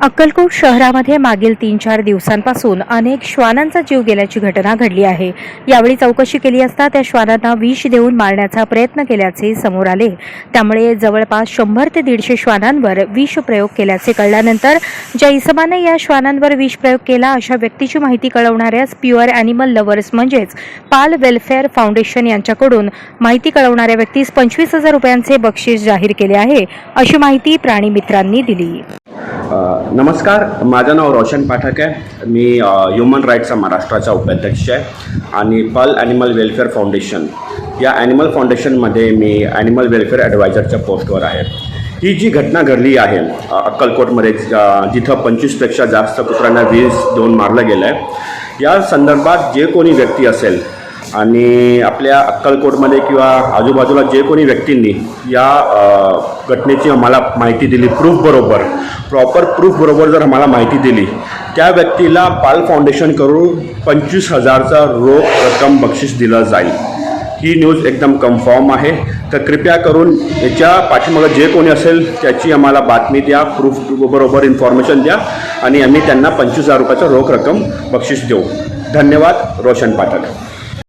अक्कलकोट शहरामध्ये मागील तीन चार दिवसांपासून अनेक श्वानांचा जीव गेल्याची घटना घडली आहे. यावेळी चौकशी केली असता त्या श्वानांना विष देऊन मारण्याचा प्रयत्न केल्याचे समोर आले. त्यामुळे जवळपास शंभर ते दीडशे श्वानांवर विष प्रयोग केल्याचे कळल्यानंतर ज्या इसमाने या श्वानांवर विष प्रयोग केला अशा व्यक्तीची माहिती कळवणाऱ्यास प्युअर अॅनिमल लव्हर्स म्हणजेच पाल वेलफेअर फाउंडेशन यांच्याकडून माहिती कळवणाऱ्या व्यक्तीस पंचवीस हजार रुपयांचे बक्षीस जाहीर केले आहे अशी माहिती प्राणी मित्रांनी दिली. नमस्कार माझं नाव रोशन पाठक आहे. मी ह्युमन राईट्सचा महाराष्ट्राचा उपाध्यक्ष आहे आणि पल ॲनिमल वेलफेअर फाउंडेशन या ॲनिमल फाउंडेशनमध्ये मी ॲनिमल वेलफेअर ॲडवायझरच्या पोस्टवर आहे. ही जी घटना घडली आहे अक्कलकोटमध्ये जिथं पंचवीसपेक्षा जास्त कुत्र्यांना वीज दोन मारलं गेलं आहे या संदर्भात जे कोणी व्यक्ती असेल आणि आपल्या अक्कलकोटमध्ये किंवा आजूबाजूला जे कोणी व्यक्तींनी या घटनेची आम्हाला माहिती दिली प्रूफ बरोबर प्रॉपर प्रूफ बरोबर जर आम्हाला माहिती दिली त्या व्यक्तीला पाल फाउंडेशन करून पंचवीस हजारचा रोख रक्कम बक्षीस दिलं जाईल. ही न्यूज एकदम कन्फर्म आहे. तर कृपया करून याच्या पाठीमागं जे कोणी असेल त्याची आम्हाला बातमी द्या प्रूफ बरोबर इन्फॉर्मेशन द्या आणि आम्ही त्यांना पंचवीस हजार रुपयाचं रोख रक्कम बक्षीस देऊ. धन्यवाद रोशन पाठक.